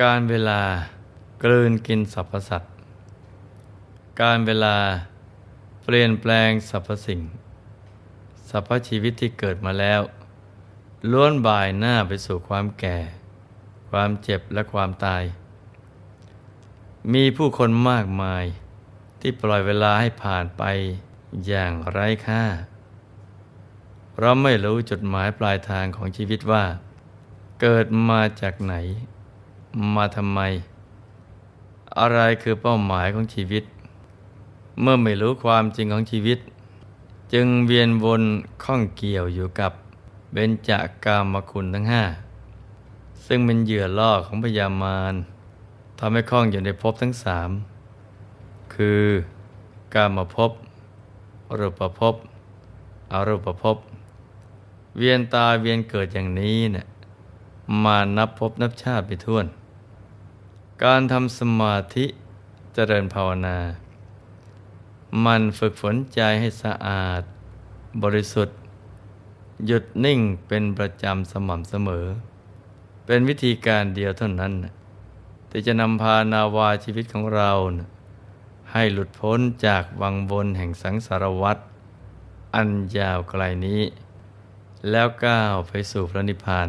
การเวลากลืนกินสรรพสัตว์ การเวลาเปลี่ยนแปลงสรรพสิ่ง สรรพชีวิตที่เกิดมาแล้ว ล้วนบ่ายหน้าไปสู่ความแก่ ความเจ็บและความตาย มีผู้คนมากมายที่ปล่อยเวลาให้ผ่านไปอย่างไร้ค่า เราไม่รู้จุดหมายปลายทางของชีวิตว่า เกิดมาจากไหน มาทำไม อะไรคือเป้าหมายของชีวิต เมื่อไม่รู้ความจริงของชีวิต จึงเวียนวนข้องเกี่ยวอยู่กับเบญจากามคุณทั้งห้าซึ่งเป็นเหยื่อล่อของพยามารทำให้ข้องอยู่ในภพทั้งสามคือกามภพรูปภพอรูปภพเวียนตาเวียนเกิดอย่างนี้เนี่ยมานับภพนับชาติไปทั่วน การทำสมาธิเจริญภาวนา มันฝึกฝนใจให้สะอาด บริสุทธิ์ หยุดนิ่งเป็นประจำสม่ำเสมอ เป็นวิธีการเดียวเท่านั้นที่จะนำพานาวาชีวิตของเรา ให้หลุดพ้นจากวังวนแห่งสังสารวัฏอันยาวไกลนี้ แล้วก้าวไปสู่พระนิพพาน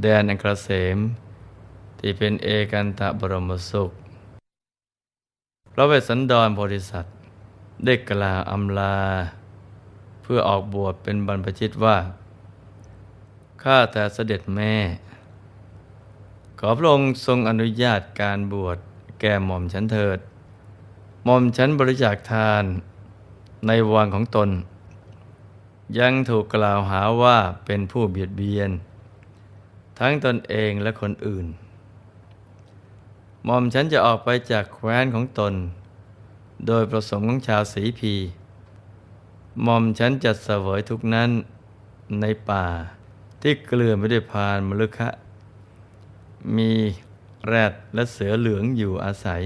แดนอันเกษม ที่เป็นเอกันตะบรมสุข พระเวสสันดรโพธิสัตว์ได้กล่าวอำลา เพื่อออกบวชเป็นบรรพชิตว่าข้าแต่เสด็จแม่ ขอพระองค์ทรงอนุญาตการบวชแก่หม่อมฉันเถิด หม่อมฉันบริจาคทานในวังของตน ยังถูกกล่าวหาว่าเป็นผู้เบียดเบียน ทั้งตนเองและคนอื่น ม่อมฉันจะออกไปจากแคว้นของตน โดยประสงค์ของชาวสีพีหม่อมฉันจะเสวยทุกนั้นในป่าที่เกลื่อนไปด้วยพานมฤคะมีแรดและเสือเหลืองอยู่อาศัย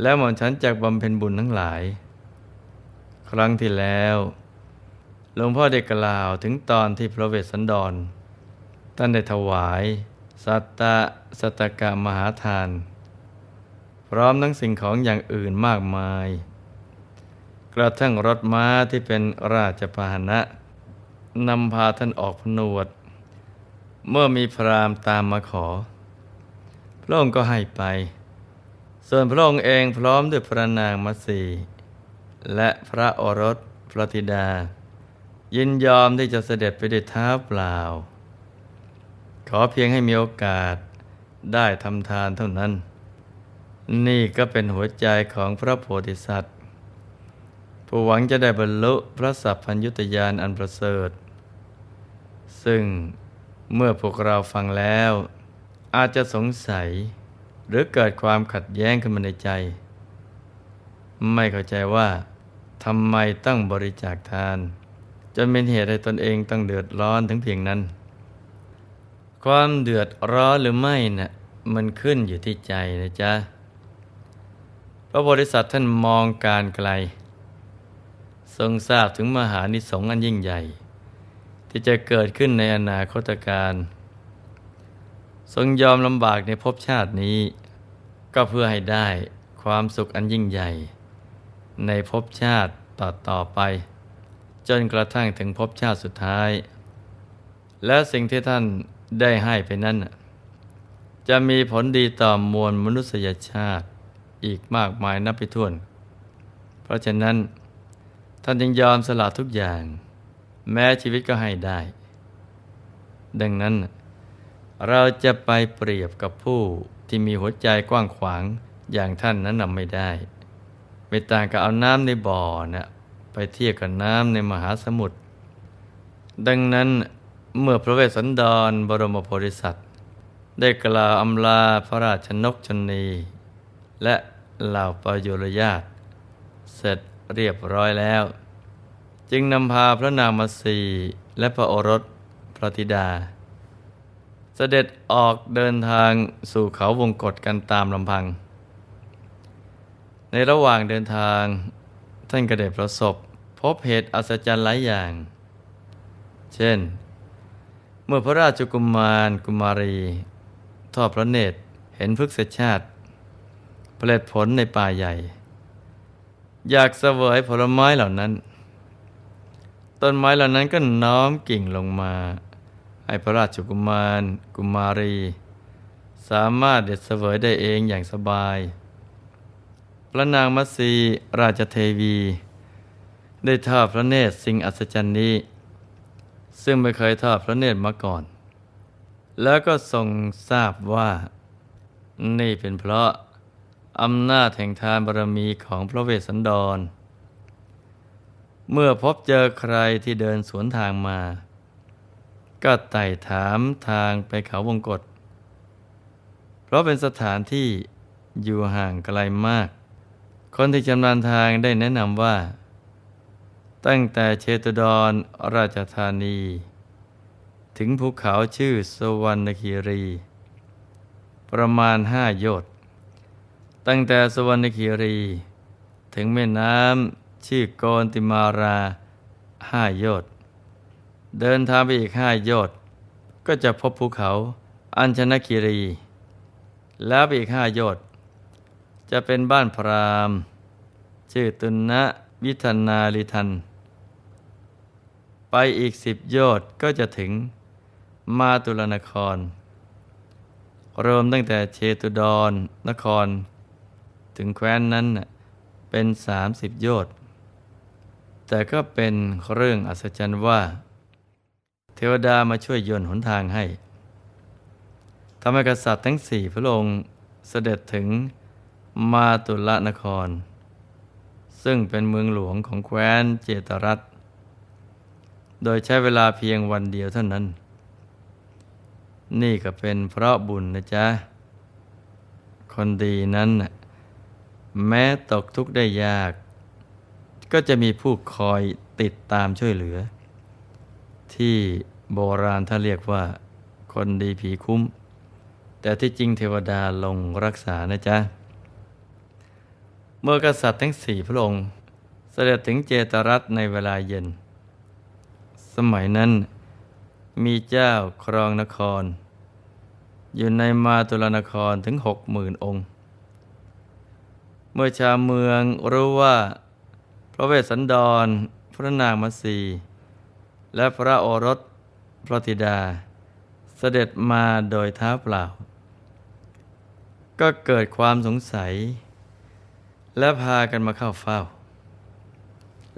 แล้วหม่อมฉันจากบำเพ็ญบุญทั้งหลาย ครั้งที่แล้วหลวงพ่อได้กล่าวถึงตอนที่พระเวสสันดรท่านได้ถวาย สัตตะสัตกะมหาทาน พร้อมทั้งสิ่งของอย่างอื่นมากมาย กระทั่งรถม้าที่เป็นราชพาหนะนำพาท่านออกพนวด เมื่อมีพรามตามมาขอ พระองค์ก็ให้ไป ส่วนพระองค์เองพร้อมด้วยพระนางมัสีและพระโอรสพระธิดา ยินยอมที่จะเสด็จไปด้วยเท้าเปล่า อเพียงให้มีโอกาสได้ทำทานเท่านั้น นี่ก็เป็นหัวใจของพระโพธิสัตว์ ผู้หวังจะได้บรรลุพระสัพพัญญุตยานอันประเสริฐ ซึ่งเมื่อพวกเราฟังแล้ว อาจจะสงสัย หรือเกิดความขัดแย้งขึ้นมาในใจ ไม่เข้าใจว่าทำไมต้องบริจาคทาน จนเป็นเหตุให้ตนเองต้องเดือดร้อนถึงเพียงนั้น ความเดือดร้อนหรือไม่นะ่ะมันขึ้นอยู่ที่ใจนะจ๊ะ พระบริษัทท่านมองการไกล ทรงทราบถึงมหานิสงส์อันยิ่งใหญ่ ที่จะเกิดขึ้นในอนาคตการ ทรงยอมลำบากในภพชาตินี้ ก็เพื่อให้ได้ความสุขอันยิ่งใหญ่ ในภพชาติต่อต่อไป จนกระทั่งถึงภพชาติสุดท้าย และสิ่งที่ท่าน ได้ให้ไปนั้น จะมีผลดีต่อมวลมนุษยชาติอีกมากมายนับไปถ้วน เพราะฉะนั้น ท่านจึงยอมสละทุกอย่าง แม้ชีวิตก็ให้ได้ ดังนั้น เราจะไปเปรียบกับผู้ที่มีหัวใจกว้างขวางอย่างท่านนั้นนำไม่ได้ ไม่ต่างกับเอาน้ำในบ่อนะไปเทียบกับน้ำในมหาสมุทรดังนั้น เมื่อพระเวสสันดรบรมโพธิสัตว์ ได้กล่าวอำลาพระราชนกชนี และเหล่าประยุรญาตเสร็จเรียบร้อยแล้ว จึงนำพาพระนางมาสีและพระโอรสพระธิดา เสด็จออกเดินทางสู่เขาวงกฏกันตามลำพัง ในระหว่างเดินทางท่านก็ได้ประสบ พบเหตุอัศจรรย์หลายอย่าง เช่น มื่อพระราชกุมารกุมารีทอดพระเนตรเห็นพฤกษชาติผลิตผลในป่าใหญ่ อยากเสวยผลไม้เหล่านั้น ต้นไม้เหล่านั้นก็น้อมกิ่งลงมาให้พระราชกุมารกุมารี สามารถเด็ดเสวยได้เองอย่างสบาย พระนางมัตสีราชเทวี ได้ทอดพระเนตรสิ่งอัศจรรย์นี้ ซึ่งไม่เคยทอดพระเนตรมาก่อน แล้วก็ทรงทราบว่า นี่เป็นเพราะอำนาจแห่งทานบารมีของพระเวสสันดร เมื่อพบเจอใครที่เดินสวนทางมา ก็ไต่ถามทางไปเขาวงกฏเพราะเป็นสถานที่อยู่ห่างไกลมาก คนที่ชำนาญทางได้แนะนำว่า ตั้งแต่เชตุดรราชธานี ถึงภูเขาชื่อสวรรณคีรี ประมาณห้าโยชน์ตั้งแต่สวรรณคีรี ถึงแม่น้ำชื่อโกนติมาราห้าโยชน์เดินทางไปอีกห้าโยชน์ก็จะพบภูเขาอัญชนคีรี แล้วไปอีกห้าโยชน์จะเป็นบ้านพรามชื่อตุนนะวิธนาลิทัน ไปอีกสิบโยชน์ก็จะถึงมาตุลนครรวมตั้งแต่เชตุดรนคร ถึงแคว้นนั้นเป็นสามสิบโยชน์แต่ก็เป็นเรื่องอัศจรรย์ว่า เทวดามาช่วยยนหนทางให้ทำให้กษัตริย์ทั้งสี่พระองค์เสด็จถึงมาตุลนคร ซึ่งเป็นเมืองหลวงของแคว้นเจตรัต โดยใช้เวลาเพียงวันเดียวเท่านั้น นี่ก็เป็นเพราะบุญนะจ๊ะ คนดีนั้น แม้ตกทุกข์ได้ยาก ก็จะมีผู้คอยติดตามช่วยเหลือ ที่โบราณท่านเรียกว่า คนดีผีคุ้ม แต่ที่จริงเทวดาลงรักษานะจ๊ะ เมื่อกษัตริย์ทั้งสี่พระองค์ เสด็จถึงเจตรัตในเวลาเย็น สมัยนั้น มีเจ้าครองนคร อยู่ในมาตุลนครถึงหกหมื่นองค์ เมื่อชาวเมืองรู้ว่าพระเวสสันดร พระนางมัสี และพระโอรสพระธิดา เสด็จมาโดยเท้าเปล่า ก็เกิดความสงสัย และพากันมาเข้าเฝ้า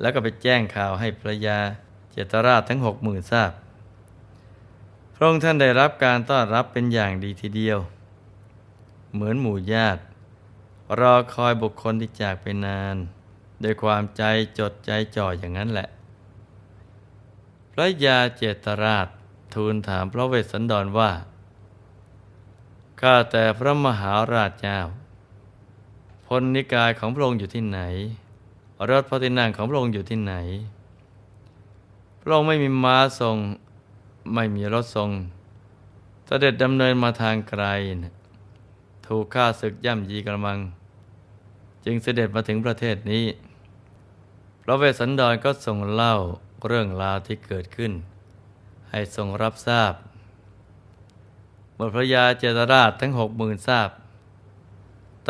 แล้วก็ไปแจ้งข่าวให้พระยา เจตราชทั้งหกหมื่นทราบ พระองค์ท่านได้รับการต้อนรับเป็นอย่างดีทีเดียว เหมือนหมู่ญาติ รอคอยบุคคลที่จากไปนานด้วยความใจจดใจจ่ออย่างนั้นแหละ พระยาเจตราชทูลถามพระเวสสันดรว่า ข้าแต่พระมหาราชเจ้า พลนิกายของพระองค์อยู่ที่ไหน รถพระที่นั่งของพระองค์อยู่ที่ไหน พระองค์ไม่มีม้าทรง ไม่มีรถทรงเสด็จดำเนินมาทางไกล ถูกฆ่าศึกย่ำยีกระมัง จึงเสด็จมาถึงประเทศนี้ พระเวสสันดรก็ทรงเล่าเรื่องราวที่เกิดขึ้น ให้ทรงรับทราบหมดพระยาเจตราชทั้งหกหมื่นทราบ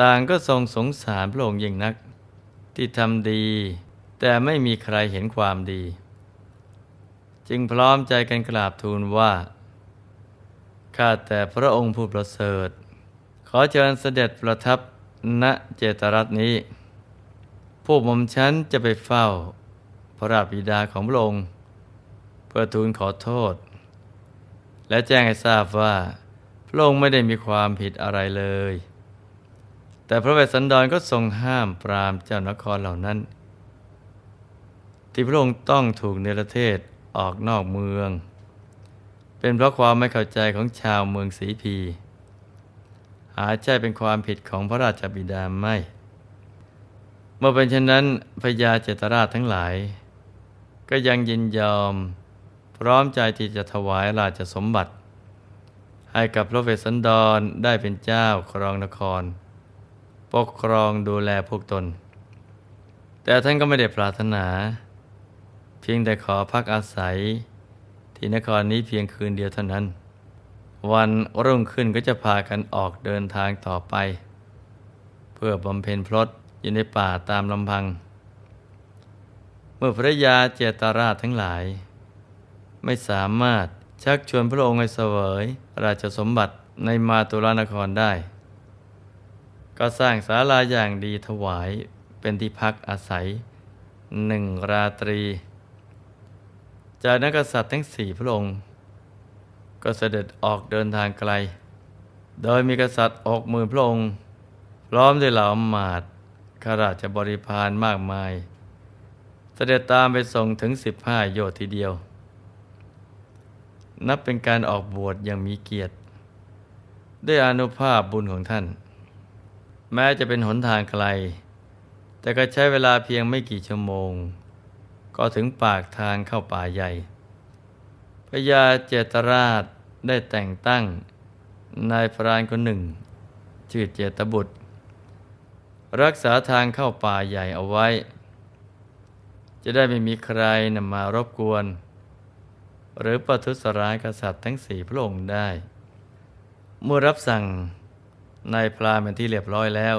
ต่างก็ทรงสงสารพระองค์ยิ่งนัก ที่ทำดี แต่ไม่มีใครเห็นความดี จึงพร้อมใจกันกราบทูลว่า ข้าแต่พระองค์ผู้ประเสริฐ ขอเชิญเสด็จประทับณเจตรัตนี้ พวกผมฉันจะไปเฝ้า พระราบิดาของพระองค์ เพื่อทูลขอโทษ และแจ้งให้ทราบว่า พระองค์ไม่ได้มีความผิดอะไรเลย แต่พระเวสสันดรก็ทรงห้ามปรามเจ้านครเหล่านั้น ที่พระองค์ต้องถูกเนรเทศ ออกนอกเมือง เป็นเพราะความไม่เข้าใจของชาวเมืองสีพี หาใช่เป็นความผิดของพระราชบิดาไม่ เมื่อเป็นเช่นนั้นพญาเจตราชทั้งหลาย ก็ยังยินยอมพร้อมใจที่จะถวายราชสมบัติ ให้กับพระเวสสันดรได้เป็นเจ้าครองนคร ปกครองดูแลพวกตน แต่ท่านก็ไม่ได้ปรารถนา เพียงแต่ขอพักอาศัย ที่นครนี้เพียงคืนเดียวเท่านั้น วันรุ่งขึ้นก็จะพากันออกเดินทางต่อไป เพื่อบำเพ็ญพรตอยู่ในป่าตามลำพัง เมื่อพระยาเจตราชทั้งหลาย ไม่สามารถชักชวนพระองค์ให้เสวยราชสมบัติในมาตุลานครได้ ก็สร้างศาลาอย่างดีถวายเป็นที่พักอาศัยหนึ่งราตรี จากนักษัตริย์ทั้งสี่พระองค์ ก็เสด็จออกเดินทางไกล โดยมีกษัตริย์ออกมือพระองค์ พร้อมด้วยเหล่าอมาตย์ข้าราชบริพารมากมาย เสด็จตามไปส่งถึงสิบห้าโยชน์ทีเดียว นับเป็นการออกบวชอย่างมีเกียรติ ด้วยอนุภาพบุญของท่าน แม้จะเป็นหนทางไกล แต่ก็ใช้เวลาเพียงไม่กี่ชั่วโมง ก็ถึงปากทางเข้าป่าใหญ่พญาเจตราชได้แต่งตั้งนายพรานคนหนึ่ง ชื่อเจตบุตร รักษาทางเข้าป่าใหญ่เอาไว้ จะได้ไม่มีใครนำมารบกวน หรือประทุษร้ายกษัตริย์ทั้งสี่พระองค์ได้ เมื่อรับสั่งนายพรานเป็นที่เรียบร้อยแล้ว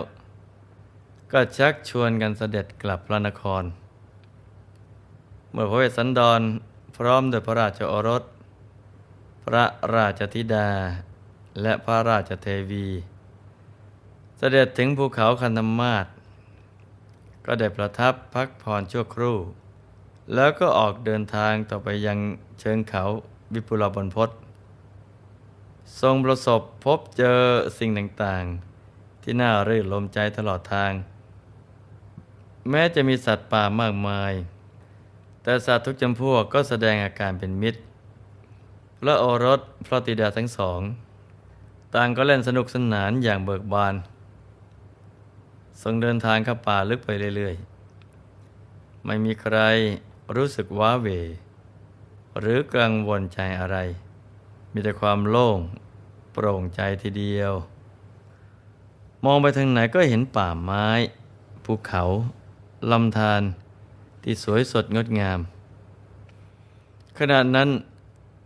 ก็ชักชวนกันเสด็จกลับพระนคร เมื่อพระเวสสันดรพร้อมโดยพระราชโอรส พระราชธิดา และพระราชเทวี เสด็จถึงภูเขาคันธมาศก็ได้ประทับพักผ่อนชั่วครู่ แล้วก็ออกเดินทางต่อไปยังเชิงเขาวิปุลบนพศทรงประสบพบเจอสิ่งต่างๆ ที่น่ารื่นลมใจตลอดทาง แม้จะมีสัตว์ป่ามากมาย แต่สัตว์ทุกจำพวกก็แสดงอาการเป็นมิตร พระโอรสพระติดาทั้งสอง ต่างก็เล่นสนุกสนานอย่างเบิกบาน ทรงเดินทางเข้าป่าลึกไปเรื่อยๆ ไม่มีใครรู้สึกว้าเหวหรือกังวลใจอะไร มีแต่ความโล่งโปร่งใจทีเดียว มองไปทางไหนก็เห็นป่าไม้ ภูเขาลำธาร ที่สวยสดงดงาม ขณะนั้น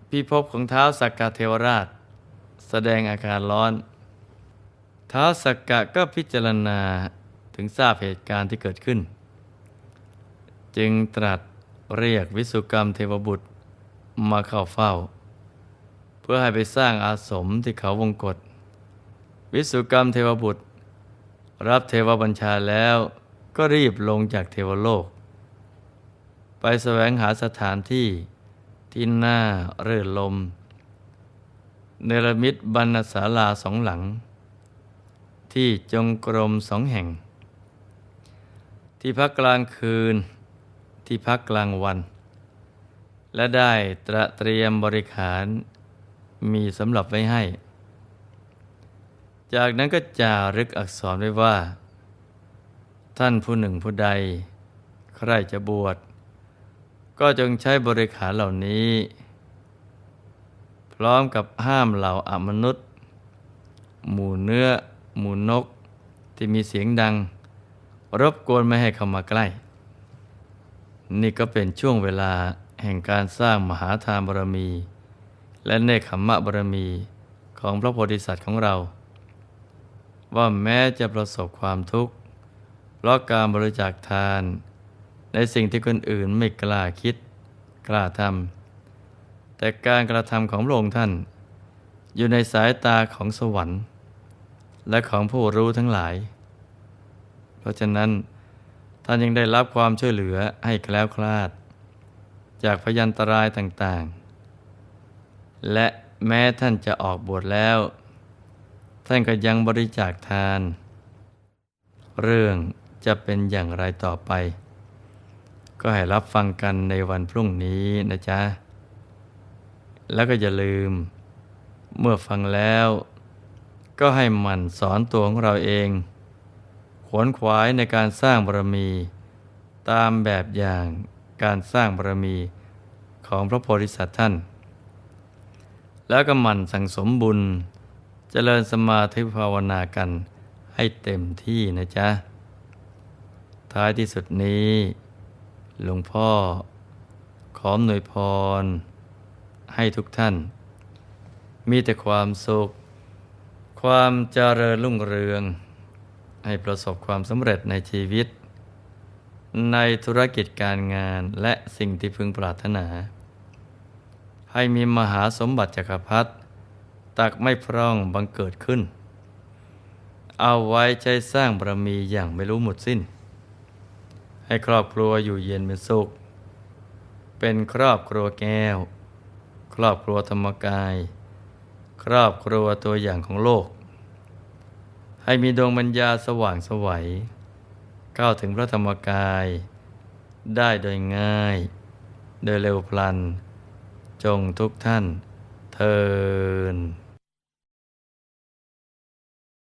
พิภพของเท้าสักกะเทวราช แสดงอาการร้อน เท้าสักกะก็พิจารณาถึงทราบเหตุการณ์ที่เกิดขึ้น จึงตรัสเรียกวิสุกรรมเทวบุตรมาเข้าเฝ้า เพื่อให้ไปสร้างอาสมที่เขาวงกฏวิสุกรรมเทวบุตร รับเทวบัญชาแล้วก็รีบลงจากเทวโลก ไปแสวงหาสถานที่ที่น่าเรื่นลม เนรมิตบรรณศาลาสองหลัง ที่จงกรมสองแห่ง ที่พักกลางคืนที่พักกลางวัน และได้ตระเตรียมบริขารมีสำหรับไว้ให้ จากนั้นก็จารึกอักษรไว้ว่า ท่านผู้หนึ่งผู้ใด ใครจะบวช ก็จงใช้บริขารเหล่านี้ พร้อมกับห้ามเหล่าอมนุษย์ หมู่เนื้อ หมู่นก ที่มีเสียงดัง รบกวนไม่ให้เข้ามาใกล้ นี่ก็เป็นช่วงเวลาแห่งการสร้างมหาทานบารมี และเนคขมมะบารมีของพระโพธิสัตว์ของเรา ว่าแม้จะประสบความทุกข์เพราะการบริจาคทาน ในสิ่งที่คนอื่นไม่กล้าคิด กล้าทำแต่การกระทำของพระองค์ท่าน อยู่ในสายตาของสวรรค์ และของผู้รู้ทั้งหลาย เพราะฉะนั้นท่านยังได้รับความช่วยเหลือให้แคล้วคลาด จากพยันตรายต่างๆ และแม้ท่านจะออกบวชแล้ว ท่านก็ยังบริจาคทาน เรื่องจะเป็นอย่างไรต่อไป ก็ให้รับฟังกันในวันพรุ่งนี้นะจ๊ะ แล้วก็อย่าลืม เมื่อฟังแล้ว ก็ให้มันสอนตัวของเราเอง ขวนขวายในการสร้างบารมี ตามแบบอย่างการสร้างบารมีของพระโพธิสัตว์ท่าน แล้วก็มันสั่งสมบุญเจริญสมาธิภาวนากันให้เต็มที่นะจ๊ะ ท้ายที่สุดนี้ หลวงพ่อ ขออำนวยพร ให้ทุกท่าน มีแต่ความสุข ความเจริญรุ่งเรือง ให้ประสบความสำเร็จในชีวิต ในธุรกิจการงานและสิ่งที่พึงปรารถนา ให้มีมหาสมบัติจักรพรรดิตักไม่พร่องบังเกิดขึ้น เอาไว้ใช้สร้างบารมีอย่างไม่รู้หมดสิ้น ให้ครอบครัวอยู่เย็นเป็นสุข เป็นครอบครัวแก้ว ครอบครัวธรรมกาย ครอบครัวตัวอย่างของโลก ให้มีดวงปัญญาสว่างสวัยก้าวถึงพระธรรมกาย ได้โดยง่าย โดยเร็วพลัน จงทุกท่านเทิน